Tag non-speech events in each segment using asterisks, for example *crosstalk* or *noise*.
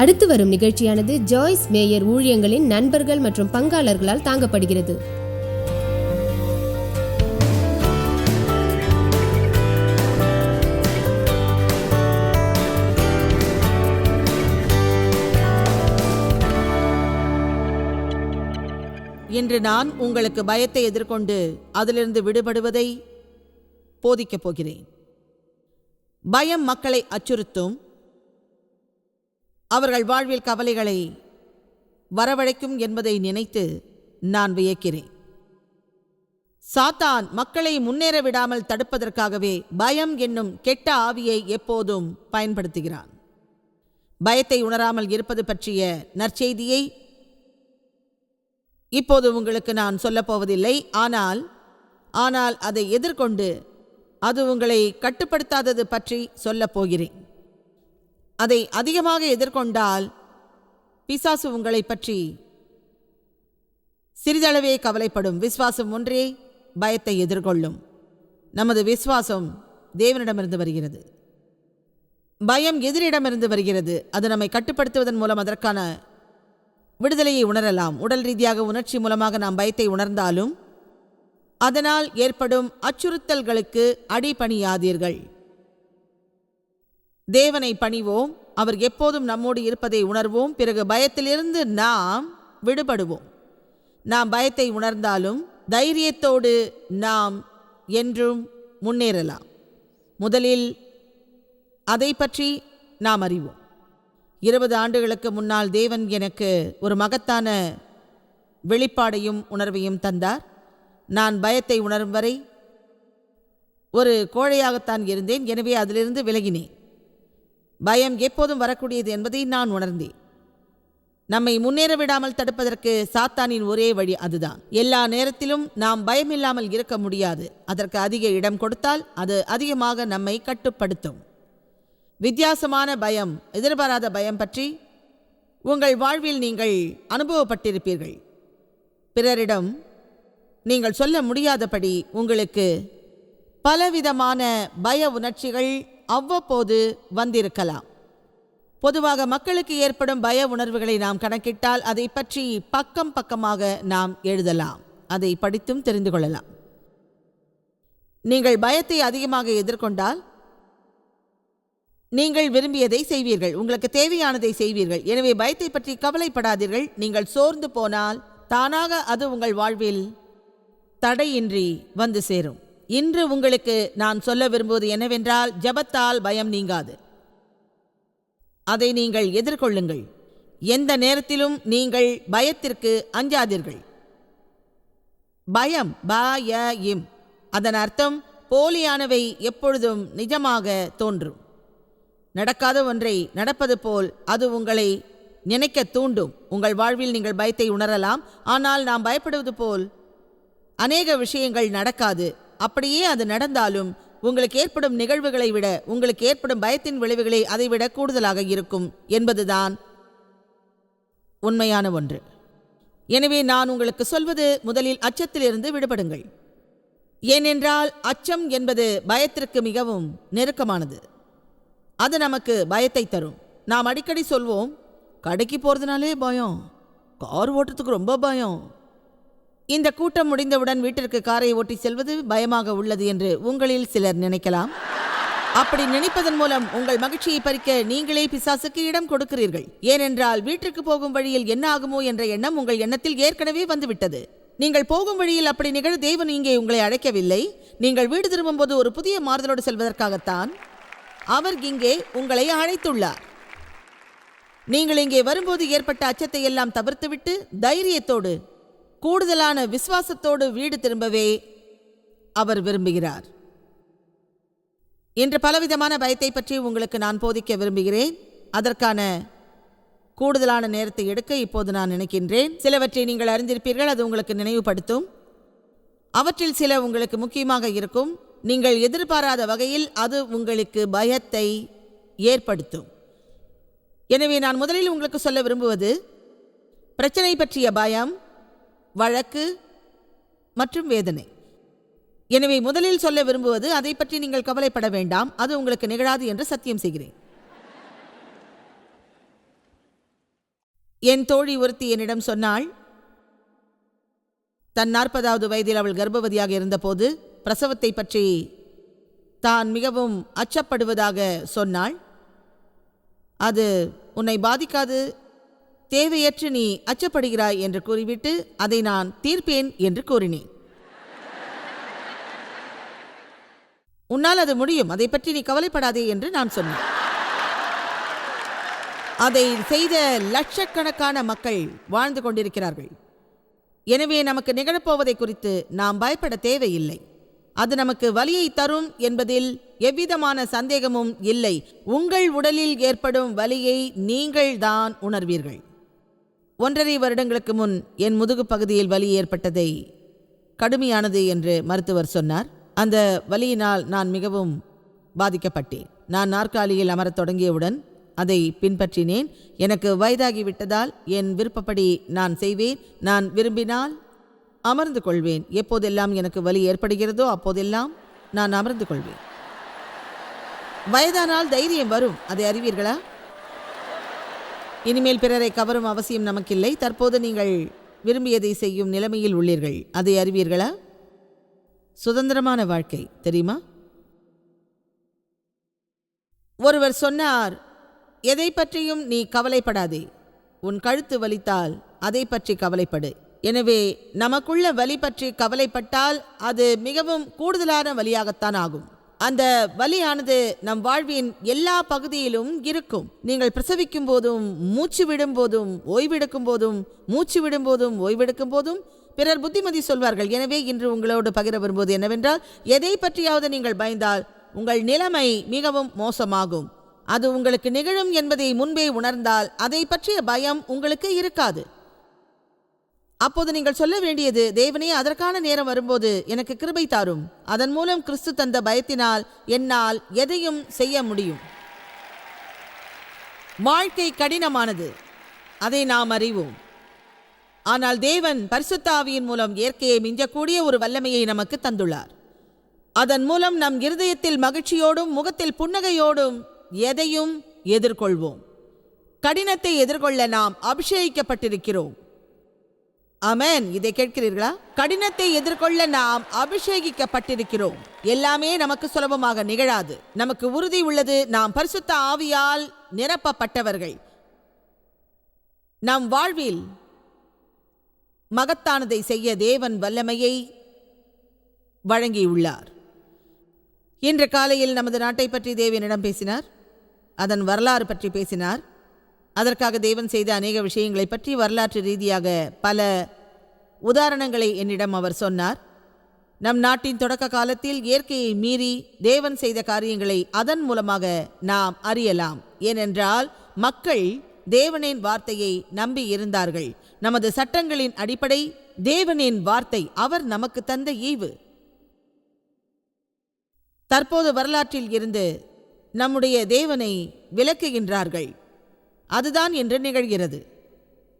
அடுத்து வரும் நிகழ்ச்சியானது ஜாய்ஸ் மேயர் ஊழியங்களின் நண்பர்கள் மற்றும் பங்காளர்களால் தாங்கப்படுகிறது. இன்று நான் உங்களுக்கு பயத்தை எதிர்கொண்டு அதிலிருந்து விடுபடுவதை போதிக்கப் போகிறேன். பயம் மக்களை அச்சுறுத்தும் அவர்கள் வாழ்வில் கவலைகளை வரவழைக்கும் என்பதை நினைத்து நான் வியக்கிறேன். சாத்தான் மக்களை முன்னேற விடாமல் தடுப்பதற்காகவே பயம் என்னும் கெட்ட ஆவியை எப்போதும் பயன்படுத்துகிறான். பயத்தை உணராமல் இருப்பது பற்றிய நற்செய்தியை இப்போது உங்களுக்கு நான் சொல்லப்போவதில்லை ஆனால் ஆனால் அதை எதிர்கொண்டு அது உங்களை கட்டுப்படுத்தாதது பற்றி சொல்லப் போகிறேன். அதை அதிகமாக எதிர்கொண்டால் பிசாசு உங்களை பற்றி சிறிதளவே கவலைப்படும். விசுவாசம் ஒன்றே பயத்தை எதிர்கொள்ளும். நமது விசுவாசம் தேவனிடமிருந்து வருகிறது. பயம் எதிரிடமிருந்து வருகிறது. அது நம்மை கட்டுப்படுத்துவதன் மூலம் அதற்கான விடுதலையை உணரலாம். உடல் ரீதியாக உணர்ச்சி மூலமாக நாம் பயத்தை உணர்ந்தாலும் அதனால் ஏற்படும் அச்சுறுத்தல்களுக்கு அடிபணியாதீர்கள். தேவனை பணிவோம். அவர் எப்போதும் நம்மோடு இருப்பதை உணர்வோம். பிறகு பயத்திலிருந்து நாம் விடுபடுவோம். நாம் பயத்தை உணர்ந்தாலும் தைரியத்தோடு நாம் என்றும் முன்னேறலாம். முதலில் அதை பற்றி நாம் அறிவோம். இருபது ஆண்டுகளுக்கு முன்னால் தேவன் எனக்கு ஒரு மகத்தான வெளிப்பாடையும் உணர்வையும் தந்தார். நான் பயத்தை உணரும் வரை ஒரு கோழையாகத்தான் இருந்தேன். எனவே அதிலிருந்து விலகினேன். பயம் எப்போதும் வரக்கூடியது என்பதை நான் உணர்ந்தேன். நம்மை முன்னேற விடாமல் தடுப்பதற்கு சாத்தானின் ஒரே வழி அதுதான். எல்லா நேரத்திலும் நாம் பயமில்லாமல் இருக்க முடியாது. அதற்கு அதிக இடம் கொடுத்தால் அது அதிகமாக நம்மை கட்டுப்படுத்தும். வித்தியாசமான பயம் எதிர்பாராத பயம் பற்றி உங்கள் வாழ்வில் நீங்கள் அனுபவப்பட்டிருப்பீர்கள். பிறரிடம் நீங்கள் சொல்ல முடியாதபடி உங்களுக்கு பலவிதமான பய உணர்ச்சிகள் அவ்வப்போது வந்திருக்கலாம். பொதுவாக மக்களுக்கு ஏற்படும் பய உணர்வுகளை நாம் கணக்கிட்டால் அதை பற்றி பக்கம் பக்கமாக நாம் எழுதலாம். அதை படித்தும் தெரிந்து கொள்ளலாம். நீங்கள் பயத்தை அதிகமாக எதிர்கொண்டால் நீங்கள் விரும்பியதை செய்வீர்கள். உங்களுக்கு தேவையானதை செய்வீர்கள். எனவே பயத்தை பற்றி கவலைப்படாதீர்கள். நீங்கள் சோர்ந்து போனால் தானாக அது உங்கள் வாழ்வில் தடையின்றி வந்து சேரும். இன்று உங்களுக்கு நான் சொல்ல விரும்புவது என்னவென்றால் ஜபத்தால் பயம் நீங்காது. அதை நீங்கள் எதிர்கொள்ளுங்கள். எந்த நேரத்திலும் நீங்கள் பயத்திற்கு அஞ்சாதீர்கள். பயம் ப ய இம் அதன் அர்த்தம் போலியானவை எப்பொழுதும் நிஜமாக தோன்றும். நடக்காத ஒன்றை நடப்பது போல் அது உங்களை நினைக்க தூண்டும். உங்கள் வாழ்வில் நீங்கள் பயத்தை உணரலாம். ஆனால் நாம் பயப்படுவது போல் அநேக விஷயங்கள் நடக்காது. அப்படியே அது நடந்தாலும் உங்களுக்கு ஏற்படும் நிகழ்வுகளை விட உங்களுக்கு ஏற்படும் பயத்தின் விளைவுகளே அதைவிட கூடுதலாக இருக்கும் என்பதுதான் உண்மையான ஒன்று. எனவே நான் உங்களுக்கு சொல்வது முதலில் அச்சத்திலிருந்து விடுபடுங்கள். ஏனென்றால் அச்சம் என்பது பயத்திற்கு மிகவும் நெருக்கமானது. அது நமக்கு பயத்தை தரும். நாம் அடிக்கடி சொல்வோம் கடைக்கு போகிறதுனாலே பயம். கார் ஓட்டுறதுக்கு ரொம்ப பயம். இந்த கூட்டம் முடிந்தவுடன் வீட்டிற்கு காரை ஓட்டி செல்வது பயமாக உள்ளது என்று உங்களில் சிலர் நினைக்கலாம். அப்படி நினைப்பதன் மூலம் உங்கள் மகிழ்ச்சியை பறிக்க நீங்களே பிசாசுக்கு இடம் கொடுக்கிறீர்கள். ஏனென்றால் வீட்டிற்கு போகும் வழியில் என்ன ஆகுமோ என்ற எண்ணம் உங்கள் எண்ணத்தில் ஏற்கனவே வந்துவிட்டது. நீங்கள் போகும் வழியில் அப்படி நிகழ தேவன் இங்கே உங்களை அழைக்கவில்லை. நீங்கள் வீடு திரும்பும்போது ஒரு புதிய மாறுதலோடு செல்வதற்காகத்தான் அவர் இங்கே உங்களை அழைத்துள்ளார். நீங்கள் இங்கே வரும்போது ஏற்பட்ட அச்சத்தை எல்லாம் தவிர்த்துவிட்டு தைரியத்தோடு கூடுதலான விசுவாசத்தோடு வீடு திரும்பவே அவர் விரும்புகிறார். இன்று பலவிதமான பயத்தை பற்றி உங்களுக்கு நான் போதிக்க விரும்புகிறேன். அதற்கான கூடுதலான நேரத்தை எடுக்க இப்போது நான் நினைக்கின்றேன். சிலவற்றை நீங்கள் அறிந்திருப்பீர்கள் அது உங்களுக்கு நினைவுபடுத்தும். அவற்றில் சில உங்களுக்கு முக்கியமாக இருக்கும். நீங்கள் எதிர்பாராத வகையில் அது உங்களுக்கு பயத்தை ஏற்படுத்தும். எனவே நான் முதலில் உங்களுக்கு சொல்ல விரும்புவது பிரச்சனை பற்றிய பயம் வழக்கு மற்றும் வேதனை. எனவே முதலில் சொல்ல விரும்புவது அதை பற்றி நீங்கள் கவலைப்பட வேண்டாம். அது உங்களுக்கு நிகழாது என்று சத்தியம் செய்கிறேன். என் தோழி ஒருத்தி என்னிடம் சொன்னாள் தன் நாற்பதாவது வயதில் அவள் கர்ப்பவதியாக இருந்தபோது பிரசவத்தை பற்றி தான் மிகவும் அச்சப்படுவதாக சொன்னாள். அது உன்னை பாதிக்காது தேவையற்று நீ அச்சப்படுகிறாய் என்று கூறிவிட்டு அதை நான் தீர்ப்பேன் என்று கூறினேன். உன்னால் அது முடியும். அதை பற்றி நீ கவலைப்படாதே என்று நான் சொன்னேன். அதை செய்த லட்சக்கணக்கான மக்கள் வாழ்ந்து கொண்டிருக்கிறார்கள். எனவே நமக்கு நிகழப்போவதை குறித்து நாம் பயப்பட தேவையில்லை. அது நமக்கு வலியை தரும் என்பதில் எவ்விதமான சந்தேகமும் இல்லை. உங்கள் உடலில் ஏற்படும் வலியை நீங்கள் தான் உணர்வீர்கள். ஒன்றரை வருடங்களுக்கு முன் என் முதுகு பகுதியில் வலி ஏற்பட்டதை கடுமையானது என்று மருத்துவர் சொன்னார். அந்த வலியினால் நான் மிகவும் பாதிக்கப்பட்டேன். நான் நாற்காலியில் அமரத் தொடங்கியவுடன் அதை பின்பற்றினேன். எனக்கு வயதாகிவிட்டதால் என் விருப்பப்படி நான் செய்வேன். நான் விரும்பினால் அமர்ந்து கொள்வேன். எப்போதெல்லாம் எனக்கு வலி ஏற்படுகிறதோ அப்போதெல்லாம் நான் அமர்ந்து கொள்வேன். வயதானால் தைரியம் வரும். அதை அறிவீர்களா? இனிமேல் பிறரை கவரும் அவசியம் நமக்கில்லை. தற்போது நீங்கள் விரும்பியதை செய்யும் நிலைமையில் உள்ளீர்கள். அதை அறிவீர்களா? சுதந்திரமான வாழ்க்கை தெரியுமா? ஒருவர் சொன்னார் எதை பற்றியும் நீ கவலைப்படாதே. உன் கழுத்து வலித்தால் அதை பற்றி கவலைப்படு. எனவே நமக்குள்ள வலி பற்றி கவலைப்பட்டால் அது மிகவும் கூடுதலான வலியாகத்தான் ஆகும். அந்த வலியானது நம் வாழ்வின் எல்லா பகுதியிலும் இருக்கும். நீங்கள் பிரசவிக்கும் போதும் மூச்சு விடும் போதும் ஓய்வெடுக்கும் போதும் மூச்சு விடும் போதும் ஓய்வெடுக்கும் போதும் பிறர் புத்திமதி சொல்வார்கள். எனவே இன்று உங்களோடு பகிர வரும்போது என்னவென்றால் எதை பற்றியாவது நீங்கள் பயந்தால் உங்கள் நிலைமை மிகவும் மோசமாகும். அது உங்களுக்கு நிகழும் என்பதை முன்பே உணர்ந்தால் அதை பற்றிய பயம் உங்களுக்கு இருக்காது. அப்போது நீங்கள் சொல்ல வேண்டியது தேவனே அதற்கான நேரம் வரும்போது எனக்கு கிருபை தாரும். அதன் மூலம் கிறிஸ்து தந்த பயத்தினால் என்னால் எதையும் செய்ய முடியும். வாழ்க்கை கடினமானது. அதை நாம் அறிவோம். ஆனால் தேவன் பரிசுத்தாவியின் மூலம் இயற்கையை மிஞ்சக்கூடிய ஒரு வல்லமையை நமக்கு தந்துள்ளார். அதன் மூலம் நம் இருதயத்தில் மகிழ்ச்சியோடும் முகத்தில் புன்னகையோடும் எதையும் எதிர்கொள்வோம். கடினத்தை எதிர்கொள்ள நாம் அபிஷேகிக்கப்பட்டிருக்கிறோம். அமேன் இதை கேட்கிறீர்களா? கடினத்தை எதிர்கொள்ள நாம் அபிஷேகிக்கப்பட்டிருக்கிறோம். எல்லாமே நமக்கு சுலபமாக நிகழாது. நமக்கு உறுதி உள்ளது. நாம் பரிசுத்த ஆவியால் நிரப்பப்பட்டவர்கள். நம் வாழ்வில் மகத்தானதை செய்ய தேவன் வல்லமையை வழங்கியுள்ளார். இன்று காலையில் நமது நாட்டை பற்றி தேவனிடம் பேசினார். அதன் வரலாறு பற்றி பேசினார். அதற்காக தேவன் செய்த அநேக விஷயங்களை பற்றி வரலாற்று ரீதியாக பல உதாரணங்களை என்னிடம் அவர் சொன்னார். நம் நாட்டின் தொடக்க காலத்தில் இயற்கையை மீறி தேவன் செய்த காரியங்களை அதன் மூலமாக நாம் அறியலாம். ஏனென்றால் மக்கள் தேவனின் வார்த்தையை நம்பி இருந்தார்கள். நமது சட்டங்களின் அடிப்படை தேவனின் வார்த்தை அவர் நமக்கு தந்த ஈவு. தற்போது வரலாற்றில் இருந்து நம்முடைய தேவனை விளக்குகின்றார்கள். அதுதான் என்று நிகழ்கிறது.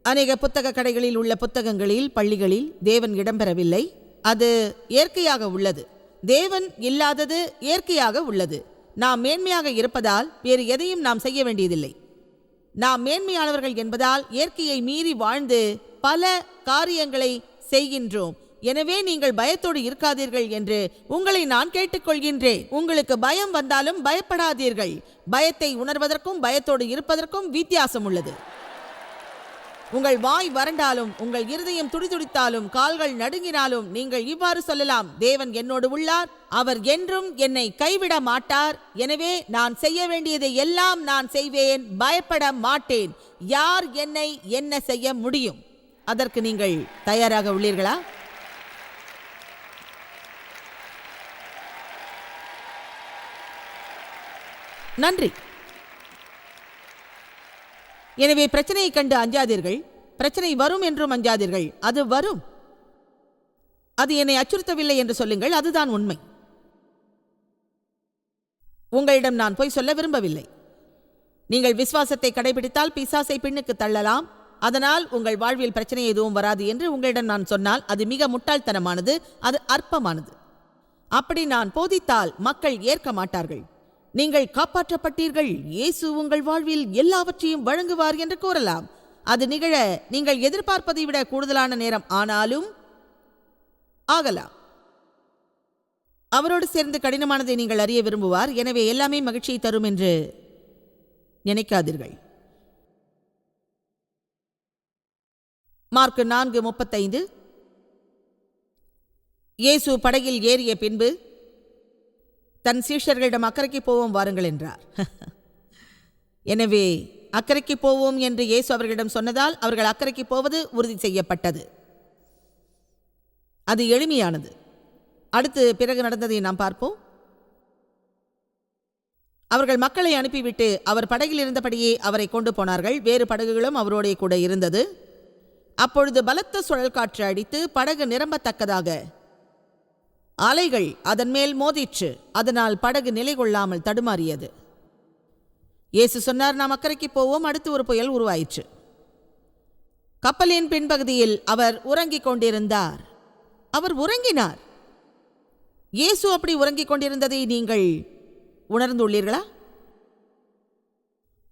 அநேக புத்தக கடைகளில் உள்ள புத்தகங்களில் பள்ளிகளில் தேவன் இடம்பெறவில்லை. அது இயற்கையாக உள்ளது. தேவன் இல்லாதது இயற்கையாக உள்ளது. நாம் மேன்மையாக இருப்பதால் வேறு எதையும் நாம் செய்ய வேண்டியதில்லை. நாம் மேன்மையானவர்கள் என்பதால் இயற்கையை மீறி வாழ்ந்து பல காரியங்களை செய்கின்றோம். எனவே நீங்கள் பயத்தோடு இருக்காதீர்கள் என்று உங்களை நான் கேட்டுக்கொள்கின்றேன். உங்களுக்கு பயம் வந்தாலும் பயப்படாதீர்கள். பயத்தை உணர்வதற்கும் பயத்தோடு இருப்பதற்கும் வித்தியாசம் உள்ளது உங்கள் வாய் வறண்டாலும் உங்கள் இருதயம் துடிதுடித்தாலும் கால்கள் நடுங்கினாலும் நீங்கள் இவ்வாறு சொல்லலாம் தேவன் என்னோடு உள்ளார் அவர் என்றும் என்னை கைவிட மாட்டார். எனவே நான் செய்ய வேண்டியதை எல்லாம் நான் செய்வேன் பயப்பட மாட்டேன். யார் என்னை என்ன செய்ய முடியும்? அதற்கு நீங்கள் தயாராக உள்ளீர்களா? நன்றி. எனவே பிரச்சனையை கண்டு அஞ்சாதீர்கள். பிரச்சனை வரும் என்றும் அஞ்சாதீர்கள். அது வரும். அது என்னை அச்சுறுத்தவில்லை என்று சொல்லுங்கள். அதுதான் உண்மை. உங்களிடம் நான் போய் சொல்ல விரும்பவில்லை. நீங்கள் விசுவாசத்தை கடைபிடித்தால் பிசாசை பின்னுக்கு தள்ளலாம். அதனால் உங்கள் வாழ்வில் பிரச்சனை எதுவும் வராது என்று உங்களிடம் நான் சொன்னால் அது மிக முட்டாள்தனமானது. அது அற்பமானது. அப்படி நான் போதித்தால் மக்கள் ஏற்க மாட்டார்கள். நீங்கள் காப்பாற்றப்பட்டீர்கள். இயேசு உங்கள் வாழ்வில் எல்லாவற்றையும் வழங்குவார் என்று கூறலாம். அது நிகழ நீங்கள் எதிர்பார்ப்பதை விட கூடுதலான நேரம் ஆனாலும் ஆகலாம். அவரோடு சேர்ந்து கடினமானதை நீங்கள் அறிய விரும்புவார். எனவே எல்லாமே மகிழ்ச்சியை தரும் என்று நினைக்காதீர்கள். மார்க் நான்கு முப்பத்தைந்து. இயேசு படகில் ஏறிய பின்பு தன் சீஷர்களிடம் அக்கறைக்கு போவோம் வாருங்கள் என்றார். *laughs* எனவே அக்கறைக்கு போவோம் என்று இயேசு அவர்களிடம் சொன்னதால் அவர்கள் அக்கறைக்கு போவது உறுதி செய்யப்பட்டது. அது எளிமையானது. அடுத்து பிறகு நடந்ததை நாம் பார்ப்போம். அவர்கள் மக்களை அனுப்பிவிட்டு அவர் படகில் இருந்தபடியே அவரை கொண்டு போனார்கள். வேறு படகுகளும் அவரோடைய கூட இருந்தது. அப்பொழுது பலத்த சுழல் காற்று அடித்து படகு நிரம்பத்தக்கதாக அலைகள் அதன் மேல் மோதிற்று அதனால் படகு நிலை கொள்ளாமல் தடுமாறியது. இயேசு சொன்னார் நாம் அக்கறைக்கு போவோம் அடுத்து ஒரு புயல் உருவாயிற்று. கப்பலின் பின்பகுதியில் அவர் உறங்கிக் கொண்டிருந்தார். அவர் உறங்கினார். இயேசு அப்படி உறங்கிக் கொண்டிருந்ததை நீங்கள் உணர்ந்துள்ளீர்களா?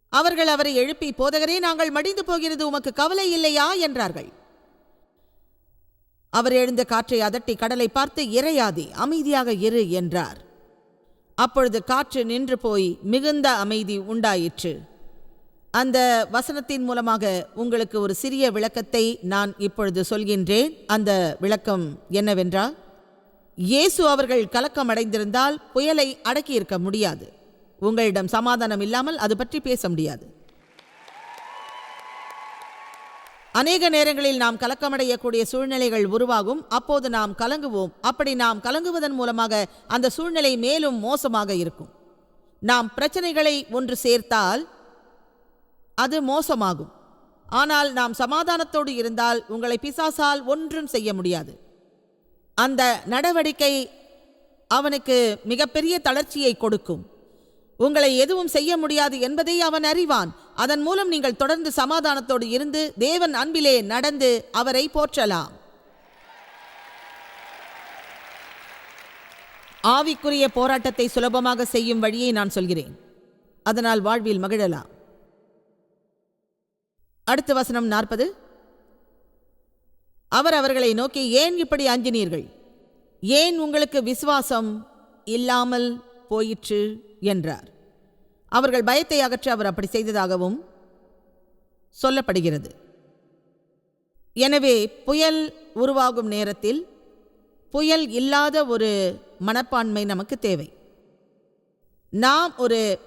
அவர்கள் அவரை எழுப்பி போதகரே நாங்கள் மடிந்து போகிறது உமக்கு கவலை இல்லையா என்றார்கள். அவர் எழுந்த காற்றை அதட்டி கடலை பார்த்து இறையாதி அமைதியாக இரு என்றார். அப்பொழுது காற்று நின்று போய் மிகுந்த அமைதி உண்டாயிற்று. அந்த வசனத்தின் மூலமாக உங்களுக்கு ஒரு சிறிய விளக்கத்தை நான் இப்பொழுது சொல்கின்றேன். அந்த விளக்கம் என்னவென்றால் இயேசு அவர்கள் கலக்கம் அடைந்திருந்தால் புயலை அடக்கியிருக்க முடியாது. உங்களிடம் சமாதானம் இல்லாமல் அது பற்றி பேச முடியாது. அநேக நேரங்களில் நாம் கலக்கமடையக்கூடிய சூழ்நிலைகள் உருவாகும். அப்போது நாம் கலங்குவோம். அப்படி நாம் கலங்குவதன் மூலமாக அந்த சூழ்நிலை மேலும் மோசமாக இருக்கும். நாம் பிரச்சனைகளை ஒன்று சேர்த்தால் அது மோசமாகும். ஆனால் நாம் சமாதானத்தோடு இருந்தால் உங்களை பிசாசால் ஒன்றும் செய்ய முடியாது. அந்த நடவடிக்கை அவனுக்கு மிகப்பெரிய தளர்ச்சியை கொடுக்கும். உங்களை எதுவும் செய்ய முடியாது என்பதை அவன் அறிவான். அதன் மூலம் நீங்கள் தொடர்ந்து சமாதானத்தோடு இருந்து தேவன் அன்பிலே நடந்து அவரை போற்றலாம். ஆவிக்குரிய போராட்டத்தை சுலபமாக செய்யும் வழியை நான் சொல்கிறேன். அதனால் வாழ்வில் மகிழலாம். அடுத்த வசனம் நாற்பது. அவர் அவர்களை நோக்கி ஏன் இப்படி அஞ்சினீர்கள்? ஏன் உங்களுக்கு விசுவாசம் இல்லாமல் போயிற்று? என்றார். அவர்கள் பயத்தை அகற்ற அவர் அப்படி செய்ததாகவும் சொல்லப்படுகிறது. எனவே புயல் உருவாகும் நேரத்தில் புயல் இல்லாத ஒரு மனப்பான்மை நமக்கு தேவை. நாம் ஒரு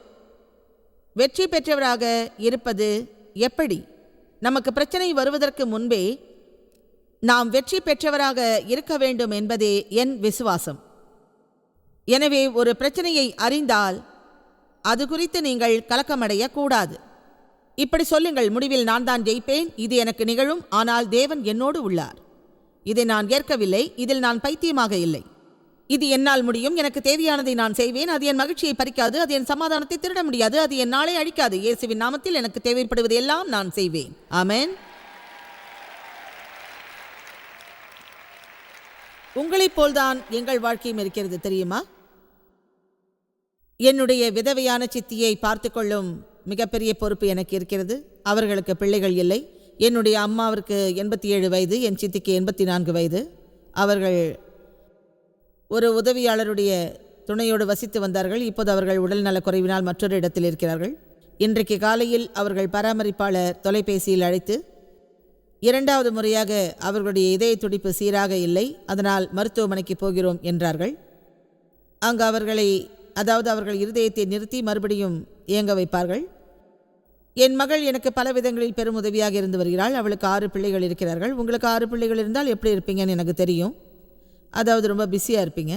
வெற்றி பெற்றவராக இருப்பது எப்படி? நமக்கு பிரச்சனை வருவதற்கு முன்பே நாம் வெற்றி பெற்றவராக இருக்க வேண்டும் என்பதே என் விசுவாசம். எனவே ஒரு பிரச்சனையை அறிந்தால் அது குறித்து நீங்கள் கலக்கமடைய கூடாது இப்படி சொல்லுங்கள் முடிவில் நான் தான் ஜெயிப்பேன் இது எனக்கு நிகழும் ஆனால் தேவன் என்னோடு உள்ளார். இதை நான் ஏற்கவில்லை இதில் நான் பைத்தியமாக இல்லை. இது என்னால் முடியும் எனக்கு தேவையானதை நான் செய்வேன் அது என் மகிழ்ச்சியை பறிக்காது அது என் சமாதானத்தை திருட முடியாது அது என் நாளை அழிக்காது. இயேசுவின் நாமத்தில் எனக்கு தேவைப்படுவது எல்லாம் நான் செய்வேன். ஆமேன். உங்களைப் போல்தான் எங்கள் வாழ்க்கையும் இருக்கிறது தெரியுமா? என்னுடைய விதவையான சித்தியை பார்த்து கொள்ளும் மிகப்பெரிய பொறுப்பு எனக்கு இருக்கிறது. அவர்களுக்கு பிள்ளைகள் இல்லை. என்னுடைய அம்மாவிற்கு எண்பத்தி ஏழு வயது என் சித்திக்கு எண்பத்தி நான்கு வயது. அவர்கள் ஒரு உதவியாளருடைய துணையோடு வசித்து வந்தார்கள். இப்போது அவர்கள் உடல்நலக் குறைவினால் மற்றொரு இடத்தில் இருக்கிறார்கள். இன்றைக்கு காலையில் அவர்கள் பராமரிப்பாளர் தொலைபேசியில் அழைத்து இரண்டாவது முறையாக அவர்களுடைய இதய துடிப்பு சீராக இல்லை அதனால் மருத்துவமனைக்கு போகிறோம் என்றார்கள். அங்கு அவர்களை அதாவது அவர்கள் இருதயத்தை நிறுத்தி மறுபடியும் இயங்க வைப்பார்கள். என் மகள் எனக்கு பல விதங்களில் பெரும் உதவியாக இருந்து வருகிறாள். அவளுக்கு ஆறு பிள்ளைகள் இருக்கிறார்கள். உங்களுக்கு ஆறு பிள்ளைகள் இருந்தால் எப்படி இருப்பீங்கன்னு எனக்கு தெரியும். அதாவது ரொம்ப பிஸியாக இருப்பீங்க.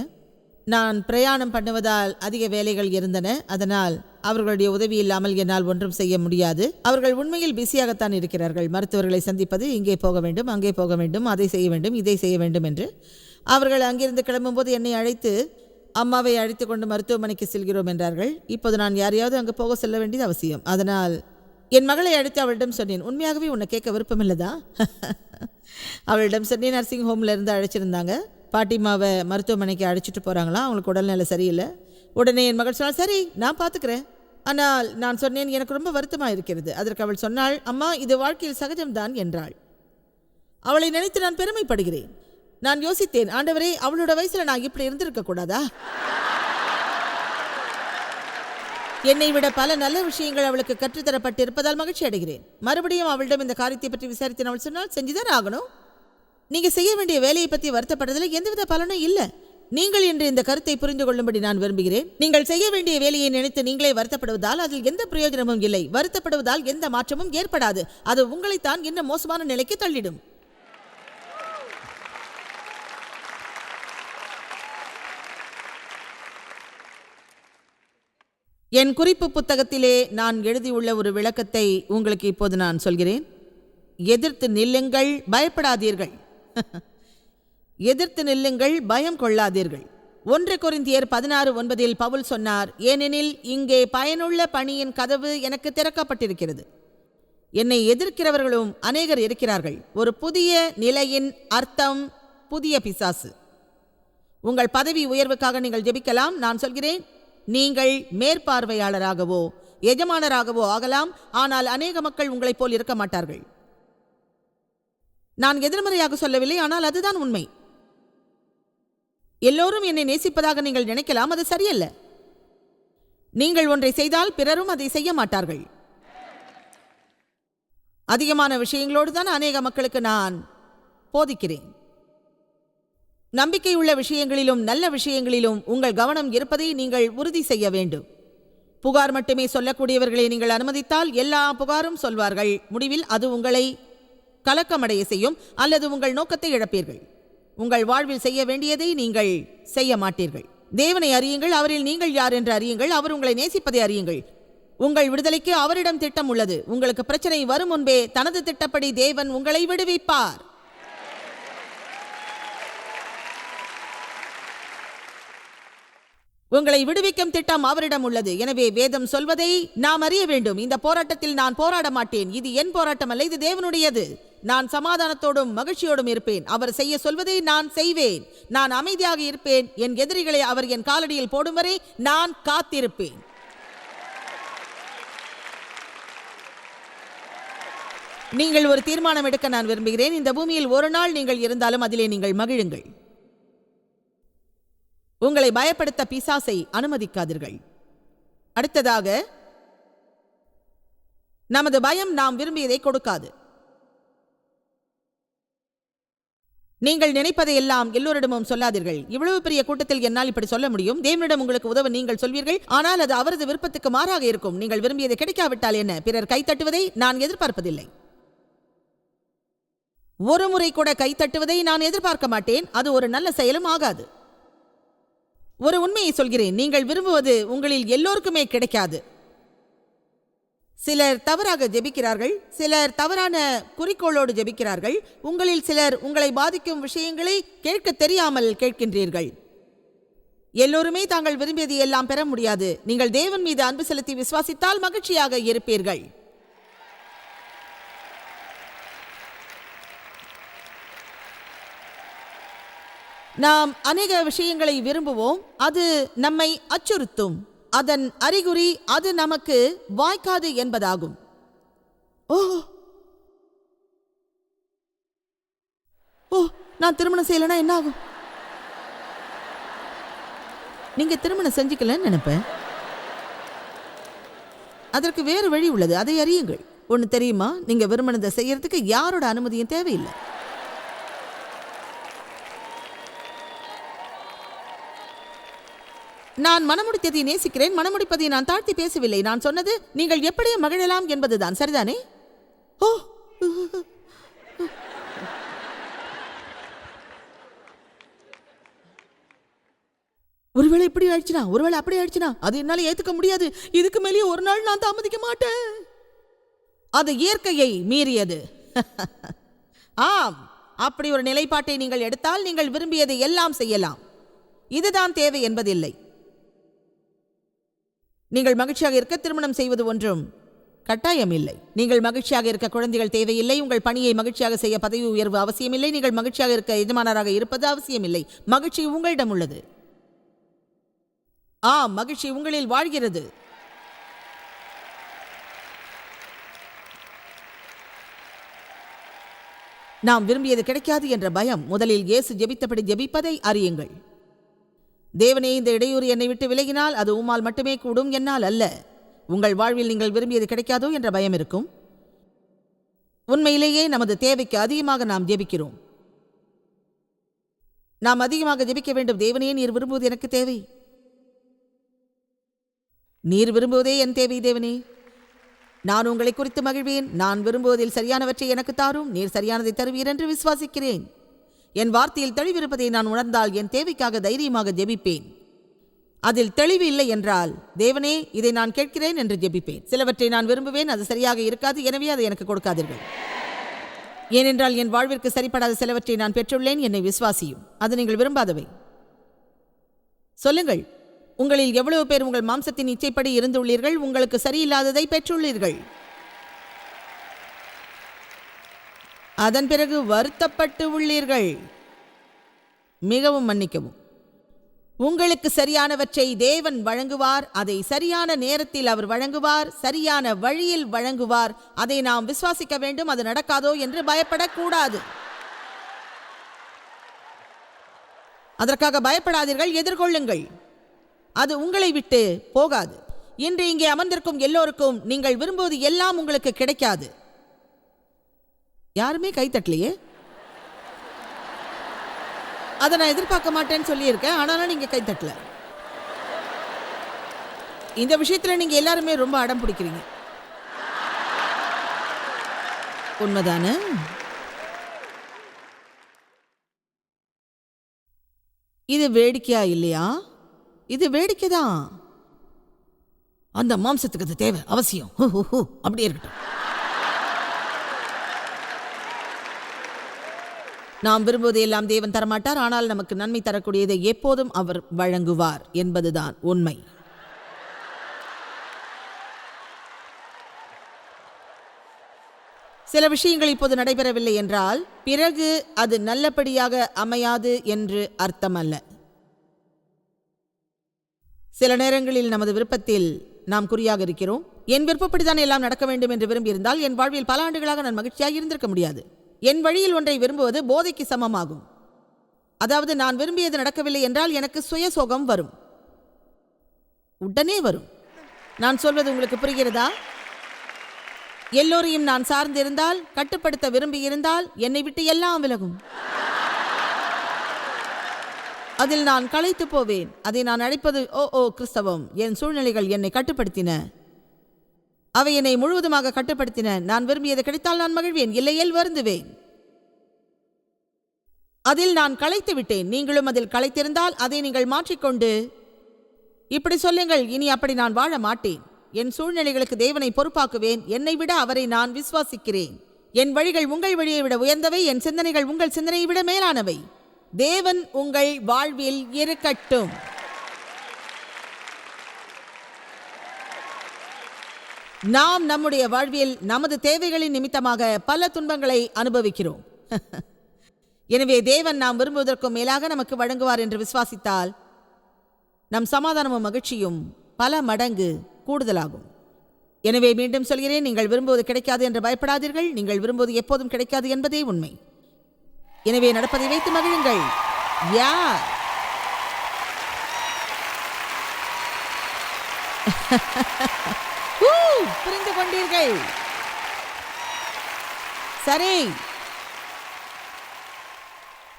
நான் பிரயாணம் பண்ணுவதால் அதிக வேலைகள் இருந்தன. அதனால் அவர்களுடைய உதவி இல்லாமல் என்னால் ஒன்றும் செய்ய முடியாது. அவர்கள் உண்மையில் பிஸியாகத்தான் இருக்கிறார்கள். மருத்துவர்களை சந்திப்பது இங்கே போக வேண்டும் அங்கே போக வேண்டும் அதை செய்ய வேண்டும் இதை செய்ய வேண்டும் என்று. அவர்கள் அங்கிருந்து கிளம்பும்போது என்னை அழைத்து அம்மாவை அழைத்து கொண்டு மருத்துவமனைக்கு செல்கிறோம் என்றார்கள். இப்போது நான் யாரையாவது அங்கே போக செல்ல வேண்டியது அவசியம். அதனால் என் மகளை அழைத்து அவளிடம் சொன்னேன். உண்மையாகவே உன்னை கேட்க விருப்பமில்லதா *laughs* அவளிடம் சொன்னேன் நர்சிங் ஹோமில் இருந்து அழைச்சிருந்தாங்க. பாட்டிமாவை மருத்துவமனைக்கு அழைச்சிட்டு போகிறாங்களா அவங்களுக்கு உடல்நிலை சரியில்லை. உடனே என் மகள் சொன்னால் சரி நான் பார்த்துக்கிறேன். ஆனால் நான் சொன்னேன் எனக்கு ரொம்ப வருத்தமாக இருக்கிறது. அதற்கு அவள் சொன்னாள் அம்மா இது வாழ்க்கையில் சகஜம்தான் என்றாள். அவளை நினைத்து நான் பெருமைப்படுகிறேன். நான் யோசித்தேன் ஆண்டவரே அவளோட வயசுல நான் இப்படி இருந்திருக்க கூடாதா? என்னை விட பல நல்ல விஷயங்கள் அவளுக்கு கற்றுத்தரப்பட்டு இருப்பதால் மகிழ்ச்சி அடைகிறேன். மறுபடியும் அவளிடம் இந்த காரியத்தை பற்றி விசாரித்து அவள் சொன்னால் செஞ்சுதான் ஆகணும்? நீங்க செய்ய வேண்டிய வேலையை பற்றி வருத்தப்படுறதுல எந்தவித பலனும் இல்லை. நீங்கள் என்று இந்த கருத்தை புரிந்து கொள்ளும்படி நான் விரும்புகிறேன். நீங்கள் செய்ய வேண்டிய வேலையை நினைத்து நீங்களே வருத்தப்படுவதால் அதில் எந்த பிரயோஜனமும் இல்லை. வருத்தப்படுவதால் எந்த மாற்றமும் ஏற்படாது. அது உங்களைத்தான் இன்னும் மோசமான நிலைக்கு தள்ளிடும். என் குறிப்பு புத்தகத்திலே நான் எழுதியுள்ள ஒரு விளக்கத்தை உங்களுக்கு இப்போது நான் சொல்கிறேன். எதிர்த்து நில்லுங்கள் பயப்படாதீர்கள். *laughs* எதிர்த்து நில்லுங்கள் பயம் கொள்ளாதீர்கள். ஒன்று குறிந்தியர் பதினாறு ஒன்பதில் பவுல் சொன்னார் ஏனெனில் இங்கே பயனுள்ள பணியின் கதவு எனக்கு திறக்கப்பட்டிருக்கிறது. என்னை எதிர்க்கிறவர்களும் அநேகர் இருக்கிறார்கள். ஒரு புதிய நிலையின் அர்த்தம் புதிய பிசாசு. உங்கள் பதவி உயர்வுக்காக நீங்கள் ஜெபிக்கலாம் நான் சொல்கிறேன். நீங்கள் மேற்பார்வையாளராகவோ எஜமானராகவோ ஆகலாம் ஆனால் அநேக மக்கள் உங்களைப் போல் இருக்க மாட்டார்கள். நான் எதிர்மறையாக சொல்லவில்லை ஆனால் அதுதான் உண்மை. எல்லோரும் என்னை நேசிப்பதாக நீங்கள் நினைக்கலாம் அது சரியல்ல. நீங்கள் ஒன்றை செய்தால் பிறரும் அதை செய்ய மாட்டார்கள். அதிகமான விஷயங்களோடு தான் அநேக மக்களுக்கு நான் போதிக்கிறேன். நம்பிக்கையுள்ள விஷயங்களிலும் நல்ல விஷயங்களிலும் உங்கள் கவனம் இருப்பதை நீங்கள் உறுதி செய்ய வேண்டும். புகார் மட்டுமே சொல்லக்கூடியவர்களை நீங்கள் அனுமதித்தால் எல்லா புகாரும் சொல்வார்கள். முடிவில் அது உங்களை கலக்கமடைய செய்யும் அல்லது உங்கள் நோக்கத்தை இழப்பீர்கள். உங்கள் வாழ்வில் செய்ய வேண்டியதை நீங்கள் செய்ய மாட்டீர்கள். தேவனை அறியுங்கள் அவரில் நீங்கள் யார் என்று அறியுங்கள் அவர் உங்களை நேசிப்பதை அறியுங்கள். உங்கள் விடுதலைக்கு அவரிடம் திட்டம் உள்ளது. உங்களுக்கு பிரச்சனை வரும் முன்பே தனது திட்டப்படி தேவன் உங்களை விடுவிப்பார். உங்களை விடுவிக்கும் திட்டம் அவரிடம் உள்ளது. எனவே வேதம் சொல்வதை நாம் அறிய வேண்டும். இந்த போராட்டத்தில் நான் போராட மாட்டேன். இது என் போராட்டம் அல்ல இது தேவனுடையது. நான் சமாதானத்தோடும் மகிழ்ச்சியோடும் இருப்பேன். அவர் செய்ய சொல்வதை நான் செய்வேன். நான் அமைதியாக இருப்பேன். என் எதிரிகளை அவர் என் காலடியில் போடும் வரை நான் காத்திருப்பேன். நீங்கள் ஒரு தீர்மானம் எடுக்க நான் விரும்புகிறேன். இந்த பூமியில் ஒரு நாள் நீங்கள் இருந்தாலும் அதிலே நீங்கள் மகிழுங்கள். உங்களை பயப்படுத்த பிசாசை அனுமதிக்காதீர்கள். அடுத்ததாக நமது பயம் நாம் விரும்பியதை கொடுக்காது. நீங்கள் நினைப்பதை எல்லாம் எல்லோரிடமும் சொல்லாதீர்கள். இவ்வளவு பெரிய கூட்டத்தில் என்னால் இப்படி சொல்ல முடியும். தேவனிடம் உங்களுக்கு உதவ நீங்கள் சொல்வீர்கள். ஆனால் அது அவரது விருப்பத்துக்கு மாறாக இருக்கும். நீங்கள் விரும்பியதை கிடைக்காவிட்டால் என்ன? பிறர் கைத்தட்டுவதை நான் எதிர்பார்ப்பதில்லை. ஒரு முறை கூட கைத்தட்டுவதை நான் எதிர்பார்க்க மாட்டேன். அது ஒரு நல்ல செயலும் ஆகாது. ஒரு உண்மையை சொல்கிறேன். நீங்கள் விரும்புவது உங்களில் எல்லோருக்குமே கிடைக்காது. சிலர் தவறாக ஜெபிக்கிறார்கள் சிலர் தவறான குறிக்கோளோடு ஜெபிக்கிறார்கள் உங்களில் சிலர் உங்களை பாதிக்கும் விஷயங்களை கேட்க தெரியாமல் கேட்கின்றீர்கள். எல்லோருமே தாங்கள் விரும்பியதை எல்லாம் பெற முடியாது. நீங்கள் தேவன் மீது அன்பு செலுத்தி விசுவாசித்தால் மகிழ்ச்சியாக இருப்பீர்கள். நாம் அநேக விஷயங்களை விரும்புவோம் அது நம்மை அச்சுறுத்தும். அதன் அறிகுறி அது நமக்கு வாய்க்காது என்பதாகும். ஓ! ஓ! நான் திருமணம் செய்யலைன்னா என்ன ஆகும் நீங்க திருமணம் செஞ்சுக்கலன்னு நினைப்பேன். அதற்கு வேறு வழி உள்ளது. அதை அறியுங்கள். ஒன்று தெரியுமா? நீங்க விரும்பினதை செய்யறதுக்கு யாரோட அனுமதியும் தேவையில்லை. நான் மனமுடித்ததை நேசிக்கிறேன் மனமுடிப்பதை நான் தாழ்த்தி பேசவில்லை. நான் சொன்னது நீங்கள் எப்படியும் மகிழலாம் என்பதுதான். சரிதானே? ஓ! ஒருவேளை இப்படி ஆயிடுச்சுனா? ஒருவேளை அப்படி ஆயிடுச்சுனா? அது என்னால ஏத்துக்க முடியாது. இதுக்கு மேலேயே ஒரு நாள் நான் தாமதிக்க மாட்டேன். அது இயற்கையை மீறியது. *laughs* ஆம். அப்படி ஒரு நிலைப்பாட்டை நீங்கள் எடுத்தால் நீங்கள் விரும்பியதை எல்லாம் செய்யலாம். இதுதான் தேவை என்பதில்லை. நீங்கள் மகிழ்ச்சியாக இருக்க திருமணம் செய்வது ஒன்றும் கட்டாயம் இல்லை நீங்கள் மகிழ்ச்சியாக இருக்க குழந்தைகள் தேவையில்லை உங்கள் பணியை மகிழ்ச்சியாக செய்ய பதவி உயர்வு அவசியமில்லை நீங்கள் மகிழ்ச்சியாக இருக்க எஜமானராக இருப்பது அவசியமில்லை. மகிழ்ச்சி உங்களிடம் உள்ளது. ஆ மகிழ்ச்சி உங்களில் வாழ்கிறது. நாம் விரும்பியது கிடைக்காது என்ற பயம் முதலில் இயேசு ஜெபித்தபடி ஜெபிப்பதை அறியுங்கள். தேவனே இந்த இடையூறு என்னை விட்டு விலகினால் அது உம்மால் மட்டுமே கூடும் என்னால் அல்ல. உங்கள் வாழ்வில் நீங்கள் விரும்பியது கிடைக்காதோ என்ற பயம் இருக்கும். உண்மையிலேயே நமது தேவைக்கு அதிகமாக நாம் ஜெபிக்கிறோம். நாம் அதிகமாக ஜெபிக்க வேண்டும். தேவனே நீர் விரும்புவது எனக்கு தேவை. நீர் விரும்புவதே என் தேவை தேவனே. நான் உங்களை குறித்து மகிழ்வேன். நான் விரும்புவதில் சரியானவற்றை எனக்கு தாரும். நீர் சரியானதை தருவீர் என்று விசுவாசிக்கிறேன். என் வார்த்தையில் தெளிவிருப்பதை நான் உணர்ந்தால் என் தேவைக்காக தைரியமாக ஜெபிப்பேன். அதில் தெளிவு இல்லை என்றால் தேவனே இதை நான் கேட்கிறேன் என்று ஜெபிப்பேன். சிலவற்றை நான் விரும்புவேன் அது சரியாக இருக்காது எனவே அதை எனக்கு கொடுக்காதீர்கள். ஏனென்றால் என் வாழ்விற்கு சரிப்படாத சிலவற்றை நான் பெற்றுள்ளேன் என்னை விசுவாசியும். அது நீங்கள் விரும்பாதவை. சொல்லுங்கள் உங்களில் எவ்வளவு பேர் உங்கள் மாம்சத்தின் இச்சைப்படி இருந்துள்ளீர்கள்? உங்களுக்கு சரியில்லாததை பெற்றுள்ளீர்கள். அதன் பிறகு வருத்தப்பட்டு உள்ளீர்கள். மிகவும் மன்னிக்கவும். உங்களுக்கு சரியானவற்றை தேவன் வழங்குவார் அதை சரியான நேரத்தில் அவர் வழங்குவார் சரியான வழியில் வழங்குவார். அதை நாம் விசுவாசிக்க வேண்டும் அது நடக்காதோ என்று பயப்படக்கூடாது. அதற்காக பயப்படாதீர்கள் எதிர்கொள்ளுங்கள். அது உங்களை விட்டு போகாது. இன்று இங்கே அமர்ந்திருக்கும் எல்லோருக்கும் நீங்கள் விரும்புவது எல்லாம் உங்களுக்கு கிடைக்காது. யாருமே கை தட்டலையே? அதை நான் எதிர்பார்க்க மாட்டேன்னு சொல்லியிருக்கேன் ஆனாலும் நீங்கள் கை தட்டல. இந்த விஷயத்தில் நீங்கள் எல்லாருமே ரொம்ப அடம் பிடிக்கிறீங்க. உண்மைதானே? இது வேடிக்கையா இல்லையா? இது வேடிக்கை தான். அந்த மாம்சத்துக்கு அது தேவை அவசியம். அப்படியே இருக்கட்டும். நாம் விரும்புவதை எல்லாம் தேவன் தரமாட்டார். ஆனால் நமக்கு நன்மை தரக்கூடியதை எப்போதும் அவர் வழங்குவார் என்பதுதான் உண்மை. சில விஷயங்கள் இப்போது நடைபெறவில்லை என்றால் பிறகு அது நல்லபடியாக அமையாது என்று அர்த்தமல்ல. சில நேரங்களில் நமது விருப்பத்தில் நாம் குறியாக இருக்கிறோம். என் விருப்பப்படிதான் எல்லாம் நடக்க வேண்டும் என்று விரும்பியிருந்தால் என் வாழ்வில் பல ஆண்டுகளாக நான் மகிழ்ச்சியாக இருந்திருக்க முடியாது. என் வழியில் ஒன்றை விரும்புவது போதைக்கு சமமாகும். அதாவது நான் விரும்பியது நடக்கவில்லை என்றால் எனக்கு சுய சோகம் வரும். உடனே வரும். நான் சொல்வது உங்களுக்கு புரிகிறதா? எல்லோரையும் நான் சார்ந்திருந்தால் கட்டுப்படுத்த விரும்பியிருந்தால் என்னை விட்டு எல்லாம் விலகும். அதில் நான் களைத்து போவேன். அதை நான் அழைப்பது ஓ ஓ கிறிஸ்தவம் என் சூழ்நிலைகள் என்னை கட்டுப்படுத்தின. அவை என்னை முழுவதுமாக கட்டுப்படுத்தின. நான் விரும்பியது கிடைத்தால் நான் மகிழ்வேன். இல்லையேல் வருந்துவேன். அதில் நான் களைத்து விட்டேன். நீங்களும் அதில் களைத்திருந்தால் அதை நீங்கள் மாற்றிக்கொண்டு இப்படி சொல்லுங்கள். இனி அப்படி நான் வாழ மாட்டேன். என் சூழ்நிலைகளுக்கு தேவனை பொறுப்பாக்குவேன். என்னை விட அவரை நான் விசுவாசிக்கிறேன். என் வழிகள் உங்கள் வழியை விட உயர்ந்தவை. என் சிந்தனைகள் உங்கள் சிந்தனையை விட மேலானவை. தேவன் உங்கள் வாழ்வில் இருக்கட்டும். நாம் நம்முடைய வாழ்வில் நமது தேவைகளின் நிமித்தமாக பல துன்பங்களை அனுபவிக்கிறோம். *laughs* எனவே தேவன் நாம் விரும்புவதற்கும் மேலாக நமக்கு வழங்குவார் என்று விசுவாசித்தால் நம் சமாதானமும் மகிழ்ச்சியும் பல மடங்கு கூடுதலாகும். எனவே மீண்டும் சொல்கிறேன் நீங்கள் விரும்புவது கிடைக்காது என்று பயப்படாதீர்கள். நீங்கள் விரும்புவது எப்போதும் கிடைக்காது என்பதே உண்மை. எனவே நடப்பதை வைத்து மகிழுங்கள். யா ஊ, *laughs* புரிந்து கொண்டீர்கள். சரி.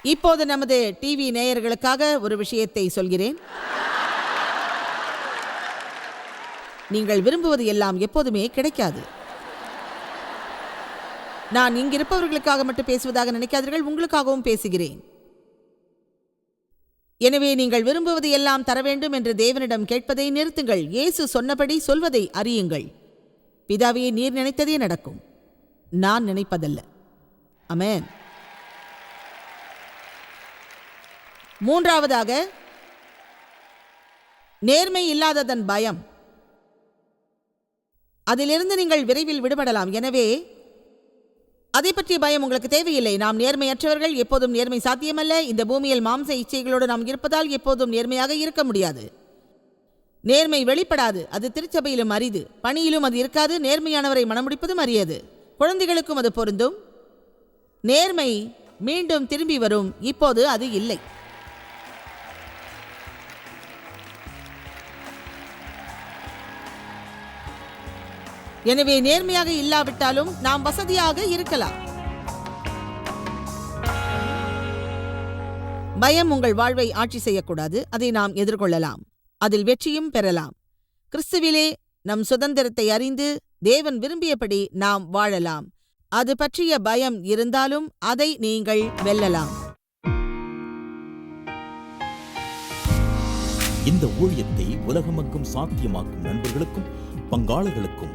இப்போது நமது டிவி நேயர்களுக்காக ஒரு விஷயத்தை சொல்கிறேன். நீங்கள் விரும்புவது எல்லாம் எப்போதுமே கிடைக்காது. நான் இங்கிருப்பவர்களுக்காக மட்டும் பேசுவதாக நினைக்காதீர்கள் உங்களுக்காகவும் பேசுகிறேன். எனவே நீங்கள் விரும்புவது எல்லாம் தர வேண்டும் என்று தேவனிடம் கேட்பதை நிறுத்துங்கள். இயேசு சொன்னபடி சொல்வதை அறியுங்கள். பிதாவியை நீர் நினைத்ததே நடக்கும். நான் நினைப்பதல்ல. அமேன் மூன்றாவதாக நேர்மை இல்லாததன் பயம். அதிலிருந்து நீங்கள் விரைவில் விடுபடலாம். எனவே அதை பற்றிய பயம் உங்களுக்கு தேவையில்லை. நாம் நேர்மையற்றவர்கள் எப்போதும் நேர்மை சாத்தியமல்ல. இந்த பூமியில் மாம்ச இச்சைகளோடு நாம் இருப்பதால் எப்போதும் நேர்மையாக இருக்க முடியாது. நேர்மை வெளிப்படாது அது திருச்சபையிலும் அரிது. பணியிலும் அது இருக்காது நேர்மையானவரை மணமுடிப்பதும் அரியது. குழந்தைகளுக்கும் அது பொருந்தும். நேர்மை மீண்டும் திரும்பி வரும். இப்போது அது இல்லை. எனவே நேர்மையாக இல்லாவிட்டாலும் நாம் வசதியாக இருக்கலாம். பயம் உங்கள் வாழ்வை ஆட்சி செய்யக்கூடாது அதை நாம் எதிர்கொள்ளலாம். அதில் வெற்றியும் பெறலாம். கிறிஸ்துவிலே நம் சுதந்திரத்தை அறிந்து தேவன் விரும்பியபடி நாம் வாழலாம். அது பற்றிய பயம் இருந்தாலும் அதை நீங்கள் வெல்லலாம். இந்த ஊழியத்தை உலகமக்கும் சாத்தியமாக்கும் நண்பர்களுக்கும் பங்காளர்களுக்கும்